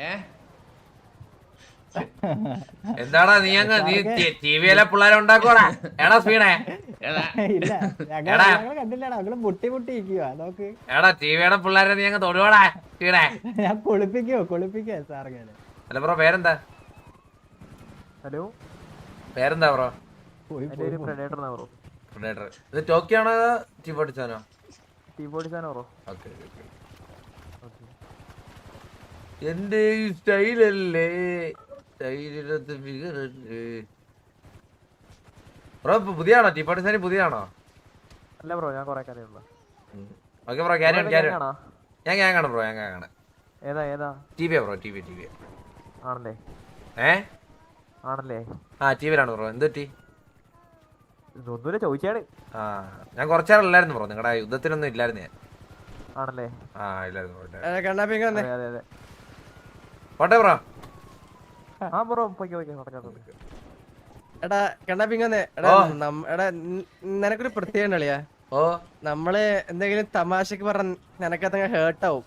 ഏ? എന്താടാ നീ അങ്ങ് നീ ടി വിയിലെ പിള്ളേരെ ഉണ്ടാക്കോടാ എടാ സ്പീഡേ. എടാ. കണ്ടില്ലടാ. ഞങ്ങൾ മുട്ടി മുട്ടി ഇരിക്കുക നോക്ക് എടാ ടി വിയുടെ പിള്ളേരെ നീ അങ്ങ് തൊടുവാടാ സ്പീഡേ. ഞാൻ കുളിപ്പിക്കോ അല്ല ബ്രോ പേരെന്താ? ഹലോ? പേരെന്താ ബ്രോ? പ്രൊഡേറ്റർ. ഇത് ടോക്കിയാണോ ആണോ ടി പൊട്ടിച്ചാനോ ടീ എന്റെ ഈ സ്റ്റൈലല്ലേ? സ്റ്റൈലിനകത്ത് ഫിഗർ ബ്രോ ഇപ്പൊ പുതിയാണോ ടി സാനി പുതിയാണോ അല്ല ബ്രോ ഞാൻ കുറെ കാലേ ഉള്ളു. ഓക്കെ ബ്രോ ക്യാരി ക്യാരി ആണോ ഞാൻ കാണാം ബ്രോ ഞാൻ കാണാം ഏതാ ഏതാ? T V bro T V T V ആണല്ലേ. ഏ? ആണല്ലേ. ആ ടി വിയിലാണ് ബ്രോ. എന്ത് ടി ഇതൊന്നുമില്ല ചോദിച്ചാണ്. ആ ഞാൻ കുറച്ചാളില്ലായിരുന്നു ബ്രോ. നിങ്ങളുടെ യുദ്ധത്തിനൊന്നും ഇല്ലായിരുന്നു ഞാൻ. ആണല്ലേ? ആ ഇല്ലായിരുന്നു. അതെ അതെ പോട്ടെ ബ്രോ. ആ ബ്രോ പോയി നടക്കാം എടാ കണ്ണാപ്പിങ്ങന്നെ എടാ. എടാ നിനക്കൊരു പ്രത്യേക കളിയാ. ഓ. നമ്മൾ എന്തെങ്കിലും തമാശക്ക് പറഞ്ഞ നിനക്കത്തങ്ങ ഹേർട്ട് ആവും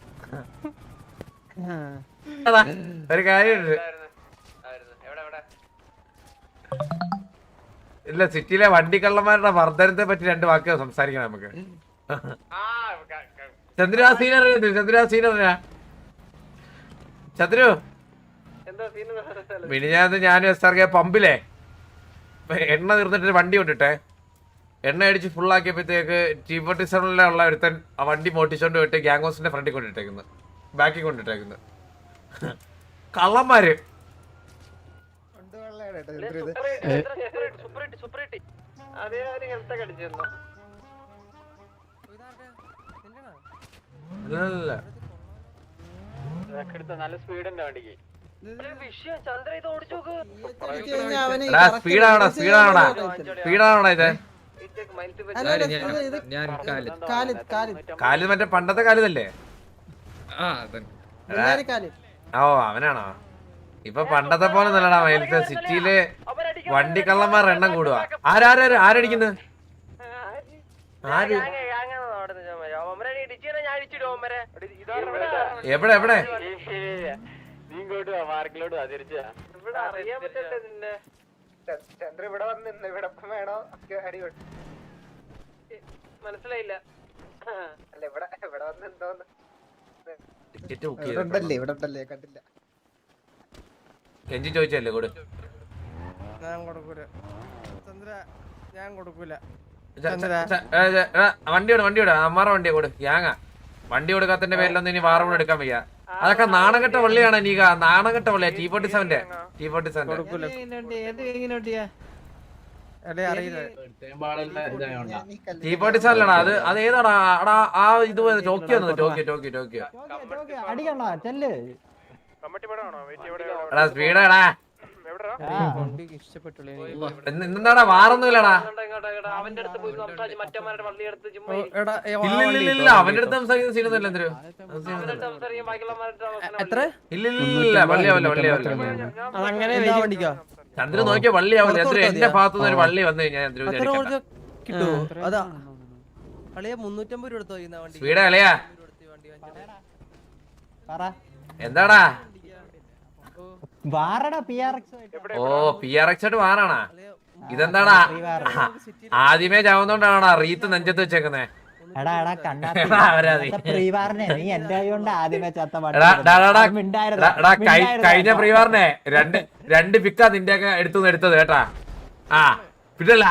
ഒരു കാര്യമുണ്ട്. ഇല്ല സിറ്റിയിലെ വണ്ടിക്കള്ളന്മാരുടെ വർദ്ധനത്തെ പറ്റി രണ്ട് വാക്കുകൾ സംസാരിക്കണം നമുക്ക്. ചന്ദ്രു ആ സീനറി ചന്ദ്രു ആ സീനറിയാ ചന്ദ്രു? മിനിഞ്ഞാന്ന് ഞാനും എസ് ആർ കെ പമ്പിലെ. എണ്ണ തീർന്നിട്ട് വണ്ടി കൊണ്ടിട്ടെ. എണ്ണ അടിച്ച് ഫുള്ളാക്കിയപ്പോഴത്തേക്ക് ഉള്ള ഒരുത്തൻ ആ വണ്ടി മോട്ടിച്ചോണ്ട് പോയിട്ട് ഗ്യാങ് ഹൗസിന്റെ ഫ്രണ്ടിൽ കൊണ്ടിട്ടേക്കുന്നു. ബാക്കിൽ കൊണ്ടിട്ടേക്കുന്നു. കള്ളന്മാര്. എടാ സ്പീഡാണോടാ സ്പീഡാണോടാ സ്പീഡാണോടാ ഇത്? കാലിത് മറ്റേ പണ്ടത്തെ കാലിതല്ലേ? ഓ അവനാണോ? ഇപ്പൊ പണ്ടത്തെ പോലെ നല്ലടാ മയിലത്തെ സിറ്റിയിൽ വണ്ടി കള്ളന്മാർ എണ്ണം കൂടുക ആരാരും ആരടിക്കുന്നത് ആര് എവിടെ എവിടെ ചന്ദ്ര ഇവിടെ ഇവിടെ വേണോ മനസ്സിലായില്ല. അല്ല ഇവിടെ ഇവിടെ വന്ന് എന്തോന്ന്? ടിക്കറ്റ് ബുക്ക് ഇവിടെ ഉണ്ടല്ലേ ഇവിടെ ഉണ്ടല്ലേ കണ്ടില്ല. കെഞ്ചി ചോദിച്ചല്ലേ കൂടെ? ഞാൻ കൊടുക്കൂല. ചന്ദ്ര ഞാൻ കൊടുക്കൂല. വണ്ടി വണ്ടിയോട് വണ്ടി വിട്. അമ്മാറ വണ്ടി കൊടു ഗ്യാങ്ങ വണ്ടി കൊടുക്കാത്തന്റെ പേരിലൊന്നും ഇനി വാറൂടെ എടുക്കാൻ വയ്യ. അതൊക്കെ നാണകെട്ട വള്ളിയാണ് നീക നാണകെട്ട വള്ളിയാ ടി ഫോർട്ടി സെവന്റെ ടി ഫോർട്ടി സെവന്റെ ടി ഫോർട്ടി സെവനിലാടാ അത് അത് ഏതാടാ അടാ ആ ഇത് ടോക്കിയോ ടോക്കിയോ ടോക്കിയോ ടോക്കിയോ. എടാ സ്പീഡാടാ. അവന്റെ അടുത്ത് പോയി സംസാരിച്ച് മറ്റന്മാരുടെ വള്ളി എടുത്ത് ചുമ്മാ ഇല്ല ഇല്ല ഇല്ല ഇല്ല അവന്റെ അടുത്ത് സംസാരിക്കുന്ന സീനൊന്നുമില്ല എന്തൊരു സംസാരിക്കാൻ ബാക്കിയുള്ളവരുടെ എത്ര? ഇല്ല ഇല്ല ഇല്ല ഇല്ല വള്ളിയാവില്ല. വള്ളിയാവില്ല അതങ്ങനെ വണ്ടിക്കോ? ചന്ദ്രൻ നോക്കിയ വള്ളിയാവില്ല ചന്ദ്രൻ എന്റെ ഭാഗത്തു നിന്ന് ഒരു വള്ളി വന്നു കഴിഞ്ഞാൽ എത്ര കിട്ടുവോ? അതാ. അളിയ മുന്നൂറ്റമ്പത് രൂപ എടുത്തോ സ്പീഡാ എന്താടാ വാറടാ P R X oh P R X ആയിട്ട് വാറാണാ? ഇതെന്താടാ? ആദ്യമേ ചാവുന്നോണ്ടാണോ റീത്ത് നെഞ്ചത്ത് വെച്ചേക്കുന്നേ? കഴിഞ്ഞ പ്രീവാറിനെ രണ്ട് രണ്ട് പിക്കാ നിന്റെ ഒക്കെ എടുത്തു എടുത്തത് കേട്ടാ. ആ പിന്നല്ല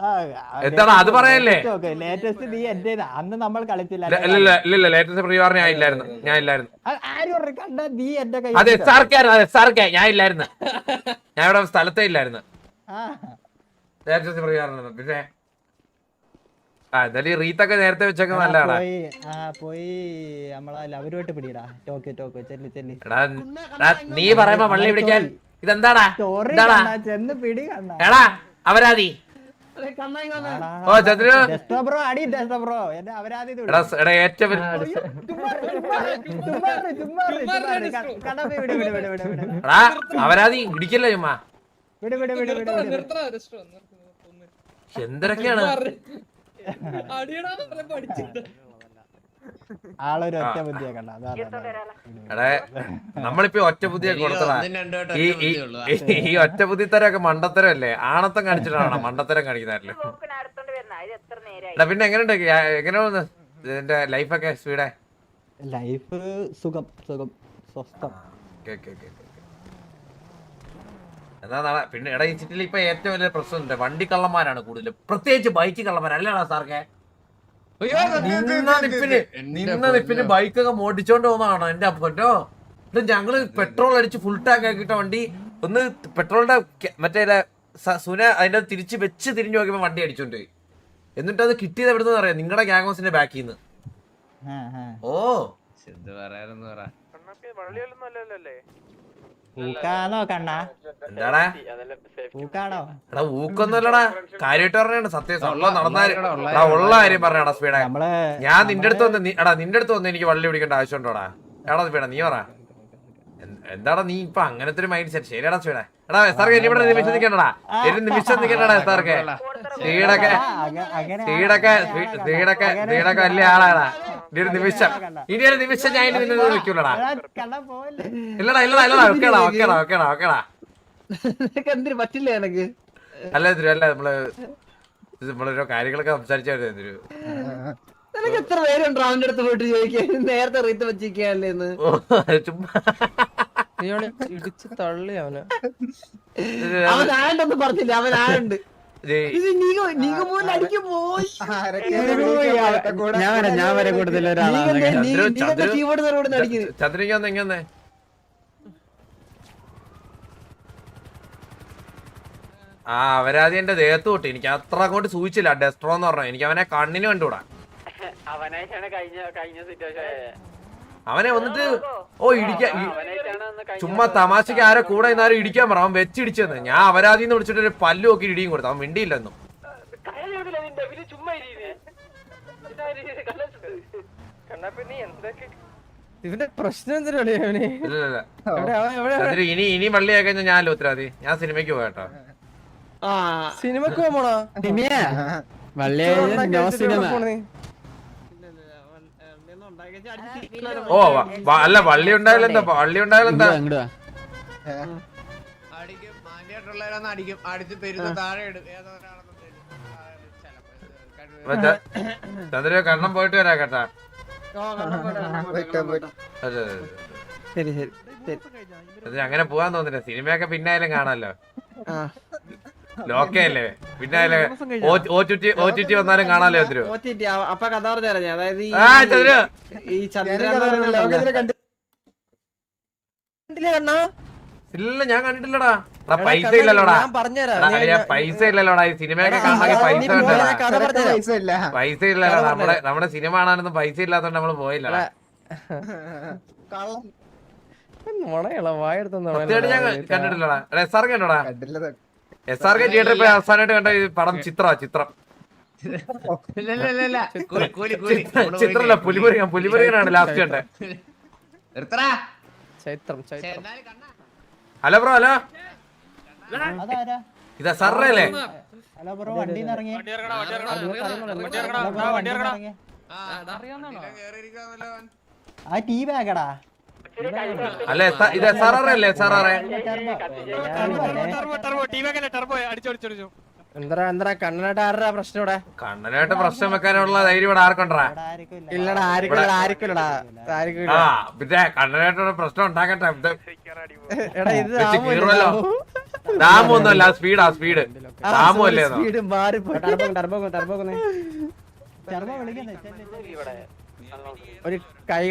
ആ, എന്താടാ, അത് പറയല്ലേ? ലേറ്റസ്റ്റ് നീ എന്റേതാ അന്ന് നമ്മൾ കളിച്ചില്ല. ലേറ്റസ്റ്റ് പ്രീവാറിന് ഞാൻ ഇല്ലായിരുന്നു. ഞാൻ ഇല്ലായിരുന്നു. ആര് കണ്ട നീ എന്റെ കൈ അത് എസ് ആർ കെ ആയിരുന്നു. അത് എസ് ആർ കെ ഞാൻ ഇല്ലായിരുന്നു. ഞാൻ ഇവിടെ സ്ഥലത്തേ ഇല്ലായിരുന്നു. ലേറ്റസ്റ്റ് പ്രീവാറിന് പിന്നെ? ആ എന്തായാലും റീത്തൊക്കെ നേരത്തെ വെച്ചൊക്കെ നല്ലതാണ് പോയി. നമ്മളെ ലവരുമായിട്ട് പിടിയടാ. ടോക്ക് ടോക്ക് ചെല്ലി ചെല്ലി. നീ പറയുമ്പോ വള്ളി പിടിക്കാൻ ഇതെന്താടാ? ചെന്ന് പിടി എടാ അവരാതി ഓ ചന്ദ്ര. ഡെസ്റ്റോ ബ്രോ അടി ഡെസ്റ്റോ ബ്രോ എന്റെ അവരാതി ഇത് വിട്. എടാ എടാ ഏറ്റവും അവരാതി ഇടിക്കല്ലേ ചുമ്മാ? വിട് വിട് വിട് വിട് വിട്. നിർത്തണ രസ്റ്റോ എന്തൊക്കെയാണ്? അടിയടാ പറഞ്ഞ പഠിച്ചിട്ട് ആളൊരു ഒറ്റ ആ. ബുദ്ധിയെ കണ്ട അതാ നമ്മളിപ്പോ ഒറ്റ ബുദ്ധിയൊക്കെ കൊടുത്തതാ. ഈ ഒറ്റ ഒക്കെ മണ്ടത്തരം അല്ലേ ബുദ്ധിത്തരമൊക്കെ ആണത്തം കാണിച്ചിട്ടാണോ മണ്ടത്തരം കാണിക്കുന്നതല്ലേ? എടാ പിന്നെ എങ്ങനെയുണ്ട്? എങ്ങനെ ഇതിന്റെ ലൈഫൊക്കെ സ്പീഡേ? ലൈഫ് സുഖം സുഖം സ്വസ്ഥം. എന്നാ നാളെ പിന്നെ എടാ ഈ ഇപ്പൊ ഏറ്റവും വലിയ പ്രശ്നമുണ്ട്. വണ്ടി കള്ളന്മാരാണ് കൂടുതൽ പ്രത്യേകിച്ച് ബൈക്ക് കള്ളന്മാരല്ലേടാ സാർക്കേ നിന്ന നിപ്പിന് നിന്ന നിപ്പിന് ബൈക്കൊക്കെ മോടിച്ചോണ്ട് പോകുന്നതാണോ എന്റെ ഇത് ഞങ്ങൾ പെട്രോൾ അടിച്ച് ഫുൾ ടാങ്ക് ആക്കിയിട്ട വണ്ടി. ഒന്ന് പെട്രോളിന്റെ മറ്റേ സുന അതിന്റെ തിരിച്ച് വെച്ച് തിരിഞ്ഞു നോക്കിയപ്പോ വണ്ടി അടിച്ചോണ്ട് പോയി. എന്നിട്ട് അത് കിട്ടിയത് നിന്ന് പറയാം നിങ്ങളുടെ ഗ്യാങ് ഹൗസിന്റെ ബാക്കിൽ നിന്ന്. ഓ. എന്ത് പറയാ പറ. ഊക്കാണോ കണ്ണ? എന്താടാ? ഊക്കാണോ എടാ ഊക്കൊന്നുമല്ലടാ. കാര്യമായിട്ട് പറഞ്ഞാണ് സത്യം. ഉള്ള ഉള്ള കാര്യം പറഞ്ഞാടാ സ്പീഡാ. ഞാൻ നിന്റെ അടുത്ത് വന്ന് നീ- എടാ നിന്റെ അടുത്ത് വന്ന് എനിക്ക് വള്ളി പിടിക്കേണ്ട ആവശ്യമുണ്ടോടാ? എടാ സ്പീഡാ നീ പറ. എന്താടാ നീ ഇപ്പൊ അങ്ങനത്തെ ഒരു മൈൻഡ് സെറ്റ് ശരിയാടാ ചേടാ എടാ സാർക്ക് ഇനി ഇവിടെ നിമിഷം നിക്കണ്ടടാ ഒരു നിമിഷം നിക്കണ്ടടാ സാർക്ക് അങ്ങനെ സ്പീഡൊക്കെ സ്പീഡൊക്കെ സ്പീഡൊക്കെ വലിയ ആളാടാ. ഇനി ഒരു നിമിഷം. ഇനി ഒരു നിമിഷം ഞാൻ ഇനി നിന്നെ വിളിക്കൂലടാ. ഇല്ലടാ ഇല്ലടാ ഇല്ലടാ. ഓക്കേടാ ഓക്കേടാ ഓക്കേടാ ഓക്കേടാ എന്തിനു പറ്റില്ല എനക്ക് അല്ല എന്തിരു അല്ല നമ്മൾ നമ്മളോരോ കാര്യങ്ങളൊക്കെ സംസാരിച്ചായിരുന്നു എന്തിരു നിനക്ക് എത്ര പേരുണ്ടോ അവന്റെ അടുത്ത് പോയിട്ട് ചോദിക്കാൻ? നേരത്തെ റീത്ത് വെച്ചിരിക്കല്ലേന്ന് ഓ ഇടിച്ച് തള്ളി അവന്. അവൻ ആണ്ടൊന്നും പറഞ്ഞില്ല അവൻ ഞാൻ വരാം കൂടുതൽ എങ്ങനെ ആ അവരാദ്യം എന്റെ ദേഹത്ത് തൊട്ട് എനിക്ക് അത്ര അങ്ങോട്ട് സൂചിച്ചില്ല. ഡെസ്ട്രോ എന്ന് പറഞ്ഞു. എനിക്ക് അവനെ കണ്ണിന് കണ്ടുകൂടാ. അവനായിട്ടാണ് കഴിഞ്ഞ കഴിഞ്ഞ സിറ്റുവേഷൻ അവനെ വന്നിട്ട് ഓ ഇടിക്കാൻ ചുമ്മാ തമാശക്ക് ആരെ കൂടെ ഇന്നാരും ഇടിക്കാൻ പറ. അവൻ വെച്ചിടിച്ചെന്ന്. ഞാൻ അപരാധിന്ന് വിളിച്ചിട്ട് ഒരു പല്ലു നോക്കി ഇടിയും കൊടുത്തു. അവൻ മിണ്ടിയില്ലെന്നും. നിന്റെ പിന്നെ ചുമ്മാ കണ്ണാപ്പി നീ എന്തൊക്കെ? ഇവന്റെ പ്രശ്നം എന്തിനാണ് അവന്? ഇല്ല ഇല്ല എവിടെ അവൻ? എവിടെ ഇനി ഇനി വള്ളിയായി കഴിഞ്ഞാൽ ഞാനല്ലോ ഉത്തരാതി ഞാൻ സിനിമയ്ക്ക് പോകട്ടോ ആ. സിനിമക്ക് പോകണോ സിനിമ. ഓ വ- അല്ല വള്ളി ഉണ്ടായാലും എന്താ വള്ളി ഉണ്ടായാലും എന്താ അടിക്കും. മാന്യായിട്ടുള്ളവരൊന്നും അടിക്കും. അടിച്ച് പെരുന്ന് താഴെ ഇടും. കണ്ണം പോയിട്ട് വരാ കേട്ടാ. അതെ, അതെ, അതെ. ശരി ശരി. ശരി ചന്ദ്ര അങ്ങനെ പോവാൻ തോന്നില്ല സിനിമയൊക്കെ പിന്നായാലും കാണാലോ. ആ. ലോക്കയല്ലേ? പിന്നെ ഓ ചുറ്റി ഓ വന്നാലും കാണാലോ ചന്ദ്രു അപ്പൊ കഥ പറഞ്ഞു തരാം അതായത് ഈ ചന്ദ്രു? ഇല്ല ഞാൻ കണ്ടിട്ടില്ലടാ. പൈസ ഇല്ലല്ലോടാ. പൈസ ഇല്ലല്ലോടാ. ഈ സിനിമയൊക്കെ കാണാൻ പൈസ ഞാൻ കഥ പറഞ്ഞുതരാം. പൈസ ഇല്ലല്ലോ. നമ്മുടെ നമ്മുടെ സിനിമ കാണാനൊന്നും പൈസ ഇല്ലാത്തോണ്ട് നമ്മൾ ഞാൻ കണ്ടിട്ടില്ലടാ. സാർ കണ്ടോടാ? എസ് ആർ കെ തിയേറ്ററിൽ പോയി അവസാനമായിട്ട് കണ്ട ഈ പടം ചിത്ര ചിത്രം. ഇല്ല, ഇല്ല, ഇല്ല, ഇല്ല. കൂലി, കൂലി, കൂലി. നമ്മൾ ചിത്രല്ല പുലിമുരുകൻ പുലിമുരുകനാണ് ലാസ്റ്റ് കണ്ടേ നിർത്തടാ. ചൈത്രം പക്ഷെ ചൈത്രം. കണ്ണാ. Hello bro hello. ഇതാ സാറേ അല്ലേ? ഹലോ ബ്രോ വണ്ടി ഇറങ്ങി. ആ, ഇതിലെ കേറിയിരിക്കാന്നല്ലോ അവൻ. ആ ടീ ബാഗടാ. അല്ല ഇത് എസ് ആർ ആർ അല്ലേ എസ് ആർ ആർ എന്താ എന്താ കണ്ണനായിട്ട് ആരുടെ പ്രശ്നം ഇവിടെ? കണ്ണനായിട്ട് പ്രശ്നം വെക്കാനുള്ള ധൈര്യം ഇവിടെ ആർക്കുണ്ടാ? ഇല്ലടാ ആർക്കും ആർക്കില്ലടാ ആർക്കും ആ പിന്നെ കണ്ണനായിട്ടൊരു പ്രശ്നം ഉണ്ടാക്കട്ടെ. എടാ ഇത് വെച്ച് രാമു കീറുമല്ലോ. അല്ലേ? സ്പീഡാ സ്പീഡ്. ടർബോ ടർബോ ടർബോ അല്ലേ speed ഒരു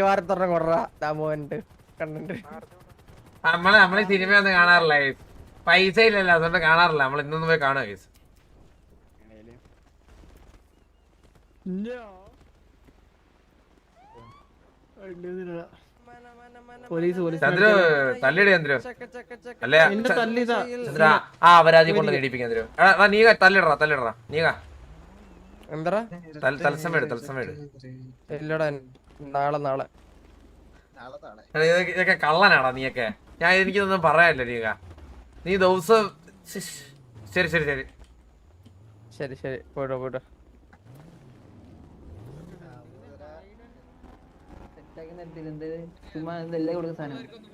വാർത്തറ കൊറ ദാമോഹൻട്ട് കണ്ടിട്ട് നമ്മൾ നമ്മൾ സിനിമ ഒന്നും കാണാറില്ല പൈസ ഇല്ലല്ലോ അതുകൊണ്ട് കാണാറില്ല. നമ്മൾ ഇന്നൊന്നും പോയി കാണുക guys. Police police. ചന്ദ്രു തല്ലിടി ചന്ദ്രു. അല്ലേ? ആ അവരാതി കൊണ്ട് നീടിപ്പിക്കാൻ ചന്ദ്രു. എടാ, നീ തല്ലിടറാ തല്ലിടറാ. നീക എന്താ തലസം വേട് ഇല്ലടാ നാളെ നാളെ. ഇതൊക്കെ കള്ളനാടാ നീയൊക്കെ? ഞാൻ എനിക്കിതൊന്നും പറയാനില്ല നീക. നീ ദിവസം. ശരി ശരി ശരി. ശരി ശരി. പോയിട്ടോ പോയിട്ടോ ചുമ്മാ എല്ലാം കൊടുക്കുന്ന സാധനം.